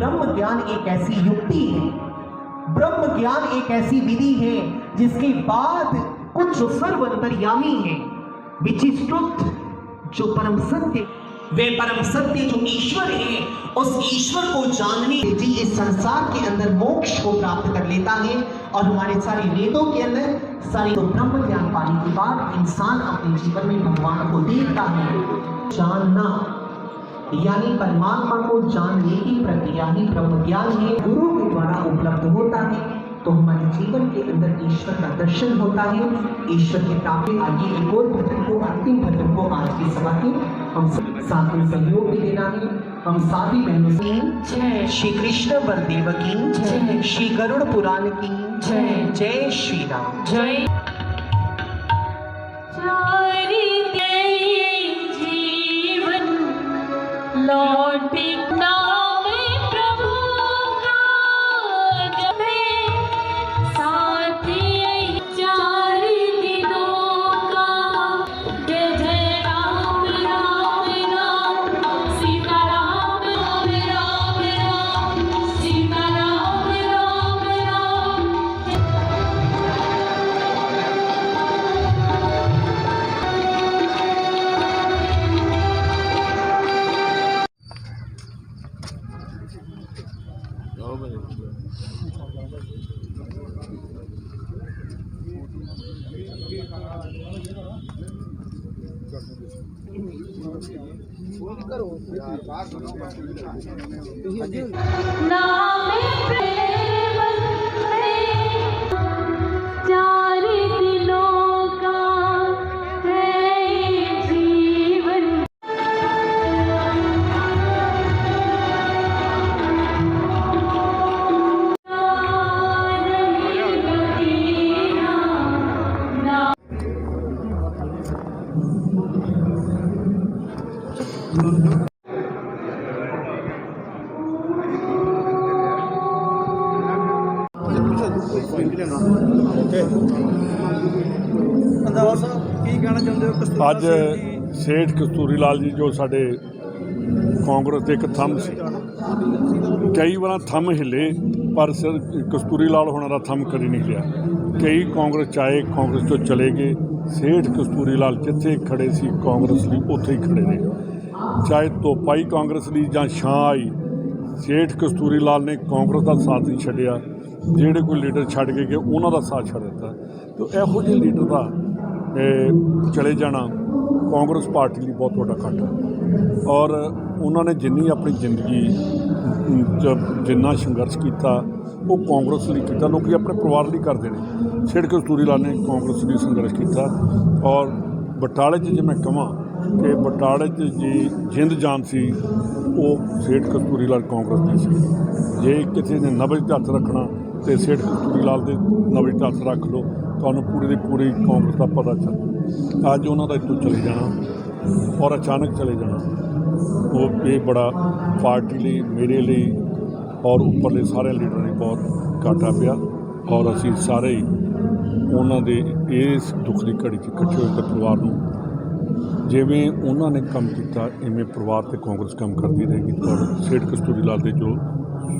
ज्ञान एक ऐसी युक्ति है। ब्रह्म ज्ञान एक ऐसी विधि है जिसके बाद कुछ सर्व अंतर्यामी है। विच इज़ ट्रुथ जो परम सत्य, वे परम सत्य जो ईश्वर है, उस ईश्वर को जानने से जी इस संसार के अंदर मोक्ष को प्राप्त कर लेता है और हमारे सारे वेदों के अंदर सारी तो ब्रह्म ज्ञान पाने के बाद इंसान अपने जीवन में भगवान को देखता है। जानना यानी परमात्मा को जानने की प्रक्रिया ही ब्रह्म ज्ञान है गुरु के द्वारा उपलब्ध होता है। तो हमारे जीवन के अंदर ईश्वर का दर्शन होता है। ईश्वर के प्राप्ति आगे एक और भजन को अंतिम भजन को आज की सभा के हम साथ में सहयोग भी देना है। हम साथी बहनों से जय श्री कृष्ण बलदेव की जय। श्री गरुड़ पुराण की जय। जय श्री राम। जय। करो। ਅੰਦਾਜ਼ਾ ਸਾਹਿਬ ਕੀ ਕਹਿਣਾ ਚਾਹੁੰਦੇ ਹੋ ਕਸਤੂਰਬਾ ਅੱਜ ਸੇਠ ਕਸਤੂਰੀ ਲਾਲ ਜੀ ਜੋ ਸਾਡੇ ਕਾਂਗਰਸ ਦੇ ਇੱਕ ਥੰਮ ਸੀ। ਕਈ ਵਾਰਾਂ ਥੰਮ ਹਿੱਲੇ ਪਰ ਸਿਰ ਕਸਤੂਰੀ ਲਾਲ ਹੋਣਾ ਦਾ ਥੰਮ ਕਦੀ ਨਹੀਂ ਹਿੱਲਿਆ ਕਈ ਕਾਂਗਰਸ ਚਾਹੇ ਕਾਂਗਰਸ ਤੋਂ ਚਲੇ ਗਏ। ਸੇਠ ਕਸਤੂਰੀ ਲਾਲ ਜਿੱਥੇ ਖੜੇ ਸੀ, ਕਾਂਗਰਸ ਲਈ ਉੱਥੇ ਹੀ ਖੜੇ ਨੇ ਚਾਹੇ ਧੋਪਾਈ ਕਾਂਗਰਸ ਲਈ ਜਾਂ ਛਾਂ ਆਈ, ਸੇਠ ਕਸਤੂਰੀ ਲਾਲ ਨੇ ਕਾਂਗਰਸ ਦਾ ਸਾਥ ਨਹੀਂ ਛੱਡਿਆ। ਜਿਹੜੇ ਕੋਈ ਲੀਡਰ ਛੱਡ ਕੇ ਗਏ, ਉਹਨਾਂ ਦਾ ਸਾਥ ਛੱਡ ਦਿੱਤਾ। ਤੇ ਇਹੋ ਜਿਹੇ ਲੀਡਰ ਦਾ ਚਲੇ ਜਾਣਾ ਕਾਂਗਰਸ ਪਾਰਟੀ ਲਈ ਬਹੁਤ ਵੱਡਾ ਘਾਟਾ ਔਰ ਉਹਨਾਂ ਨੇ ਜਿੰਨੀ ਆਪਣੀ ਜ਼ਿੰਦਗੀ 'ਚ ਜਿੰਨਾ ਸੰਘਰਸ਼ ਕੀਤਾ, ਉਹ ਕਾਂਗਰਸ ਲਈ ਕੀਤਾ, ਲੋਕੀ ਆਪਣੇ ਪਰਿਵਾਰ ਲਈ ਕਰਦੇ ਨੇ। ਸੇਠ ਕਸਤੂਰੀ ਲਾਲ ਨੇ, ਕਾਂਗਰਸ ਲਈ ਸੰਘਰਸ਼ ਕੀਤਾ। ਔਰ ਬਟਾਲੇ 'ਚ ਜੇ ਮੈਂ ਕਹਾਂ ਕਿ ਬਟਾਲੇ 'ਚ ਜੀ ਜਿੰਦ ਜਾਨ ਸੀ, ਉਹ ਸੇਠ ਕਸਤੂਰੀ ਲਾਲ ਕਾਂਗਰਸ ਦੀ ਸੀ। ਜੇ ਕਿਸੇ ਨੇ ਨਬਜ ਤੇ ਹੱਥ ਰੱਖਣਾ ਤੇ ਸੇਠ ਕਸਤੂਰੀ ਲਾਲ ਦੇ ਨਬਜ ਤੇ ਹੱਥ ਰੱਖ ਲਓ, ਤੁਹਾਨੂੰ ਪੂਰੀ ਦੀ ਪੂਰੀ ਕਾਂਗਰਸ ਦਾ ਪਤਾ ਚੱਲ। ਅੱਜ ਉਹਨਾਂ ਦਾ ਇੱਥੋਂ ਚਲੇ ਜਾਣਾ ਔਰ ਅਚਾਨਕ ਚਲੇ ਜਾਣਾ। ਉਹ ਇਹ ਬੜਾ ਪਾਰਟੀ ਲਈ ਮੇਰੇ ਲਈ ਔਰ ਉੱਪਰਲੇ ਸਾਰੇ ਲੀਡਰਾਂ ਲਈ ਬਹੁਤ ਘਾਟਾ ਪਿਆ। ਔਰ ਅਸੀਂ ਸਾਰੇ ਹੀ ਉਹਨਾਂ ਦੇ ਇਸ ਦੁੱਖ ਦੀ ਘੜੀ 'ਚ ਇਕੱਠੇ ਹੋਏ ਤੇ ਪਰਿਵਾਰ ਨੂੰ ਜਿਵੇਂ ਉਹਨਾਂ ਨੇ ਕੰਮ ਕੀਤਾ ਇਵੇਂ ਪਰਿਵਾਰ ਤੇ ਕਾਂਗਰਸ ਕੰਮ ਕਰਦੀ ਰਹੇਗੀ। ਔਰ ਸੇਠ ਕਸਤੂਰੀ ਲਾਲ ਦੇ ਜੋ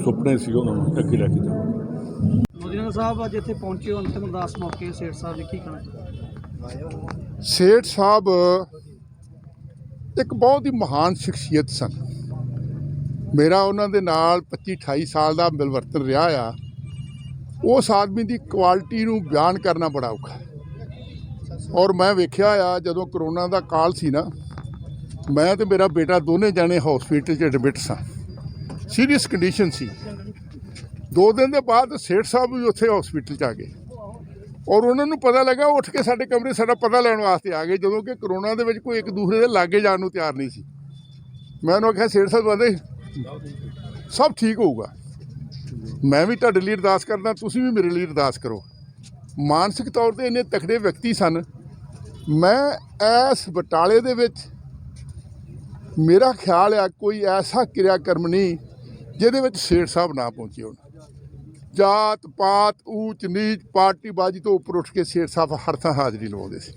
ਸੁਪਨੇ ਸੀ ਉਹਨਾਂ ਨੂੰ ਅੱਗੇ ਲੈ ਕੇ ਜਾਵਾਂਗੇ। ਮੋਦੀਨਾ ਸਾਹਿਬ ਅੱਜ ਇੱਥੇ ਪਹੁੰਚੇ ਹੋ ਅੰਤਿਮ ਅਰਦਾਸ ਮੌਕੇ ਸੇਠ ਸਾਹਿਬ ਜੀ ਕੀ ਕਹਿਣਾ ਸੇਠ ਸਾਹਿਬ ਇੱਕ ਬਹੁਤ ਹੀ ਮਹਾਨ ਸ਼ਖਸੀਅਤ ਸਨ। ਮੇਰਾ ਉਹਨਾਂ ਦੇ ਨਾਲ 25 28 ਸਾਲ ਦਾ ਮਿਲਵਰਤਨ ਰਿਹਾ ਆ। ਉਸ ਆਦਮੀ ਦੀ ਕੁਆਲਿਟੀ ਨੂੰ ਬਿਆਨ ਕਰਨਾ ਬੜਾ ਔਖਾ ਹੈ। ਔਰ ਮੈਂ ਵੇਖਿਆ ਆ, ਜਦੋਂ ਕਰੋਨਾ ਦਾ ਕਾਲ ਸੀ ਨਾ, ਮੈਂ ਤੇ ਮੇਰਾ ਬੇਟਾ ਦੋਨੇ ਜਾਣੇ ਹਸਪੀਟਲ 'ਚ ਐਡਮਿਟ ਸਾਂ। ਸੀਰੀਅਸ ਕੰਡੀਸ਼ਨ ਸੀ। ਦੋ ਦਿਨ ਦੇ ਬਾਅਦ ਸੇਠ ਸਾਹਿਬ ਵੀ ਉੱਥੇ ਹਸਪੀਟਲ 'ਚ ਆ ਗਏ। ਔਰ ਉਹਨਾਂ ਨੂੰ ਪਤਾ ਲੱਗਾ, ਉਹ ਉੱਠ ਕੇ ਸਾਡੇ ਕਮਰੇ ਸਾਡਾ ਪਤਾ ਲੈਣ ਵਾਸਤੇ ਆ ਗਏ, ਜਦੋਂ ਕਿ ਕਰੋਨਾ ਦੇ ਵਿੱਚ ਕੋਈ ਇੱਕ ਦੂਸਰੇ ਦੇ ਲਾਗੇ ਜਾਣ ਨੂੰ ਤਿਆਰ ਨਹੀਂ ਸੀ। ਮੈਂ ਉਹਨੂੰ ਆਖਿਆ, ਸੇਠ ਸਾਹਿਬ ਕਹਿੰਦੇ ਸਭ ਠੀਕ ਹੋਊਗਾ। ਮੈਂ ਵੀ ਤੁਹਾਡੇ ਲਈ ਅਰਦਾਸ ਕਰਦਾ, ਤੁਸੀਂ ਵੀ ਮੇਰੇ ਲਈ ਅਰਦਾਸ ਕਰੋ। ਮਾਨਸਿਕ ਤੌਰ ਤੇ ਇੰਨੇ ਤਕੜੇ ਵਿਅਕਤੀ ਸਨ। ਮੈਂ ਇਸ ਬਟਾਲੇ ਦੇ ਵਿੱਚ ਮੇਰਾ ਖਿਆਲ ਆ, ਕੋਈ ਐਸਾ ਕਿਰਿਆ ਕਰਮ ਨਹੀਂ, ਜਿਹਦੇ ਵਿੱਚ ਸੇਠ ਸਾਹਿਬ ਨਾ ਪਹੁੰਚੇ ਹੋਣ। ਜਾਤ ਪਾਤ, ਊਚ ਨੀਚ ਪਾਰਟੀਬਾਜ਼ੀ ਤੋਂ ਉੱਪਰ ਉੱਠ ਕੇ ਸੇਠ ਸਾਹਿਬ ਹਰ ਥਾਂ ਹਾਜ਼ਰੀ ਲਵਾਉਂਦੇ ਸੀ।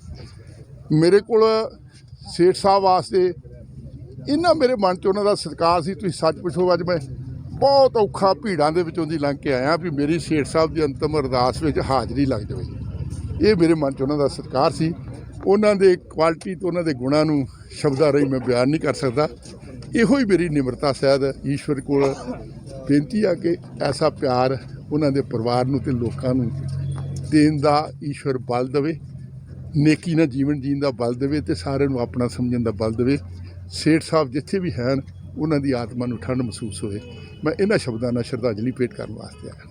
ਮੇਰੇ ਕੋਲ ਸੇਠ ਸਾਹਿਬ ਵਾਸਤੇ ਇਹਨਾਂ ਮੇਰੇ ਮਨ 'ਚ ਉਹਨਾਂ ਦਾ ਸਤਿਕਾਰ ਸੀ, ਤੁਸੀਂ ਸੱਚ ਪੁੱਛੋ ਅੱਜ ਮੈਂ ਬਹੁਤ ਔਖਾ ਭੀੜਾਂ ਦੇ ਵਿੱਚੋਂ ਦੀ ਲੰਘ ਕੇ ਆਇਆ ਵੀ ਮੇਰੀ ਸੇਠ ਸਾਹਿਬ ਦੀ ਅੰਤਮ ਅਰਦਾਸ ਵਿੱਚ ਹਾਜ਼ਰੀ ਲੱਗ ਜਾਵੇ। ਇਹ ਮੇਰੇ ਮਨ 'ਚ ਉਹਨਾਂ ਦਾ ਸਤਿਕਾਰ ਸੀ। ਉਹਨਾਂ ਦੇ ਕੁਆਲਿਟੀ ਤੇ ਉਹਨਾਂ ਦੇ ਗੁਣਾਂ ਨੂੰ ਸ਼ਬਦਾਂ ਰਾਹੀਂ ਮੈਂ ਬਿਆਨ ਨਹੀਂ ਕਰ ਸਕਦਾ। ਇਹੋ ਹੀ ਮੇਰੀ ਨਿਮਰਤਾ ਸ਼ਾਇਦ ਈਸ਼ਵਰ ਕੋਲ ਬੇਨਤੀ ਆ ਕਿ ਐਸਾ ਪਿਆਰ ਉਹਨਾਂ ਦੇ ਪਰਿਵਾਰ ਨੂੰ ਤੇ ਲੋਕਾਂ ਨੂੰ ਦੇਣ ਦਾ ਈਸ਼ਵਰ ਬਲ ਦੇਵੇ ਨੇਕੀ ਨਾਲ ਜੀਵਨ ਜੀਣ ਦਾ ਬਲ ਦੇਵੇ ਤੇ ਸਾਰਿਆਂ ਨੂੰ ਆਪਣਾ ਸਮਝਣ ਦਾ ਬਲ ਦੇਵੇ। ਸੇਠ ਸਾਹਿਬ ਜਿੱਥੇ ਵੀ ਹਨ ਉਹਨਾਂ ਦੀ ਆਤਮਾ ਨੂੰ ਠੰਡ ਮਹਿਸੂਸ ਹੋਵੇ। ਮੈਂ ਇਹਨਾਂ ਸ਼ਬਦਾਂ ਨਾਲ ਸ਼ਰਧਾਂਜਲੀ ਭੇਟ ਕਰਨ ਵਾਸਤੇ ਆਇਆ।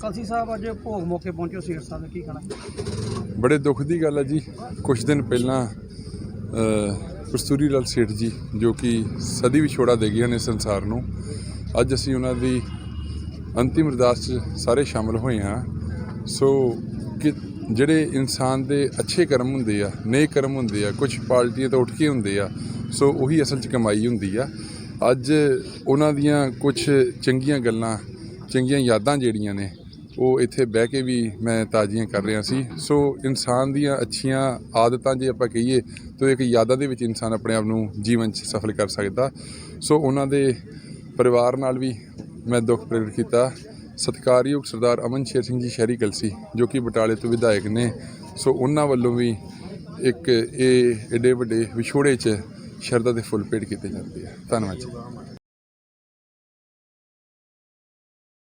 ਕਲਸੀ ਸਾਹਿਬ ਅੱਜ ਭੋਗ ਮੌਕੇ ਪਹੁੰਚੇ ਸੇਠ ਸਾਹਿਬ ਦਾ ਕੀ ਕਹਿਣਾ? ਬੜੇ ਦੁੱਖ ਦੀ ਗੱਲ ਹੈ ਜੀ। ਕੁਝ ਦਿਨ ਪਹਿਲਾਂ ਅ, ਕਸਤੂਰੀ ਲਾਲ ਸੇਠ ਜੀ ਜੋ ਕਿ ਸਦੀ ਵਿਛੋੜਾ ਦੇ ਗਏ ਨੇ ਸੰਸਾਰ ਨੂੰ ਅੱਜ ਅਸੀਂ ਉਹਨਾਂ ਦੀ ਅੰਤਿਮ ਅਰਦਾਸ 'ਚ ਸਾਰੇ ਸ਼ਾਮਲ ਹੋਏ ਹਾਂ। ਸੋ ਕਿ ਜਿਹੜੇ ਇਨਸਾਨ ਦੇ ਅੱਛੇ ਕਰਮ ਹੁੰਦੇ ਆ, ਨੇਕ ਕਰਮ ਹੁੰਦੇ ਆ ਕੁਝ ਪਾਰਟੀਆਂ ਤੋਂ ਉੱਠ ਕੇ ਹੁੰਦੇ ਆ, ਸੋ ਉਹੀ ਅਸਲ 'ਚ ਕਮਾਈ ਹੁੰਦੀ ਆ। ਅੱਜ ਉਹਨਾਂ ਦੀਆਂ ਕੁਝ ਚੰਗੀਆਂ ਗੱਲਾਂ, ਚੰਗੀਆਂ ਯਾਦਾਂ ਜਿਹੜੀਆਂ ਨੇ, ਉਹ ਇੱਥੇ ਬਹਿ ਕੇ ਵੀ ਮੈਂ ਤਾਜ਼ੀਆਂ ਕਰ ਰਿਹਾ ਸੀ। ਸੋ ਇਨਸਾਨ ਦੀਆਂ ਅੱਛੀਆਂ ਆਦਤਾਂ ਜੇ ਆਪਾਂ ਕਹੀਏ, ਤਾਂ ਇੱਕ ਯਾਦਾਂ ਦੇ ਵਿੱਚ ਇਨਸਾਨ ਆਪਣੇ ਆਪ ਨੂੰ ਜੀਵਨ 'ਚ ਸਫਲ ਕਰ ਸਕਦਾ। ਸੋ ਉਹਨਾਂ ਦੇ ਪਰਿਵਾਰ ਨਾਲ ਵੀ ਮੈਂ ਦੁੱਖ ਪ੍ਰਗਟ ਕੀਤਾ। ਸਤਿਕਾਰਯੋਗ ਸਰਦਾਰ ਅਮਨ ਸ਼ੇਰ ਸਿੰਘ ਜੀ ਸ਼ਹਿਰੀ ਕਲਸੀ, ਜੋ ਕਿ ਬਟਾਲੇ ਤੋਂ ਵਿਧਾਇਕ ਨੇ। ਸੋ ਉਹਨਾਂ ਵੱਲੋਂ ਵੀ ਇੱਕ ਇਹ ਏਡੇ ਵੱਡੇ ਵਿਛੋੜੇ 'ਚ ਸ਼ਰਧਾ ਦੇ ਫੁੱਲ ਭੇਟ ਕੀਤੇ ਜਾਂਦੇ ਆ। ਧੰਨਵਾਦ ਜੀ।